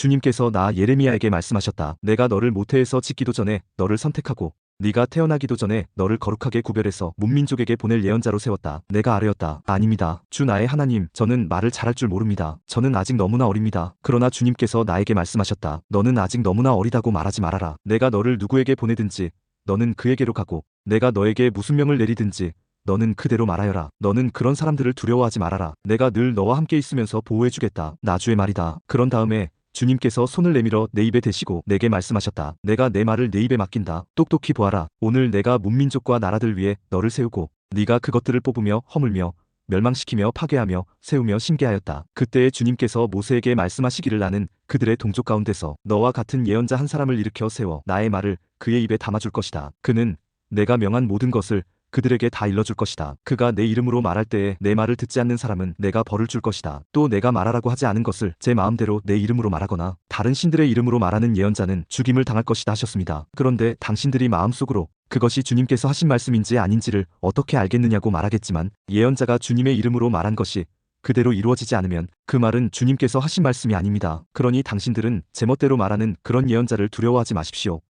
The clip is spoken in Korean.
주님께서 나 예레미야에게 말씀하셨다. 내가 너를 모태에서 짓기도 전에 너를 선택하고 네가 태어나기도 전에 너를 거룩하게 구별해서 문민족에게 보낼 예언자로 세웠다. 내가 아뢰었다. 아닙니다. 주 나의 하나님, 저는 말을 잘할 줄 모릅니다. 저는 아직 너무나 어립니다. 그러나 주님께서 나에게 말씀하셨다. 너는 아직 너무나 어리다고 말하지 말아라. 내가 너를 누구에게 보내든지 너는 그에게로 가고 내가 너에게 무슨 명을 내리든지 너는 그대로 말하여라. 너는 그런 사람들을 두려워하지 말아라. 내가 늘 너와 함께 있으면서 보호해주겠다. 나주의 말이다. 그런 다음에 주님께서 손을 내밀어 내 입에 대시고 내게 말씀하셨다. 내가 내 말을 내 입에 맡긴다. 똑똑히 보아라. 오늘 내가 문민족과 나라들 위해 너를 세우고 네가 그것들을 뽑으며 허물며 멸망시키며 파괴하며 세우며 신계하였다. 그때에 주님께서 모세에게 말씀하시기를 나는 그들의 동족 가운데서 너와 같은 예언자 한 사람을 일으켜 세워 나의 말을 그의 입에 담아줄 것이다. 그는 내가 명한 모든 것을 그들에게 다 일러줄 것이다. 그가 내 이름으로 말할 때에 내 말을 듣지 않는 사람은 내가 벌을 줄 것이다. 또 내가 말하라고 하지 않은 것을 제 마음대로 내 이름으로 말하거나 다른 신들의 이름으로 말하는 예언자는 죽임을 당할 것이다 하셨습니다. 그런데 당신들이 마음속으로 그것이 주님께서 하신 말씀인지 아닌지를 어떻게 알겠느냐고 말하겠지만 예언자가 주님의 이름으로 말한 것이 그대로 이루어지지 않으면 그 말은 주님께서 하신 말씀이 아닙니다. 그러니 당신들은 제멋대로 말하는 그런 예언자를 두려워하지 마십시오.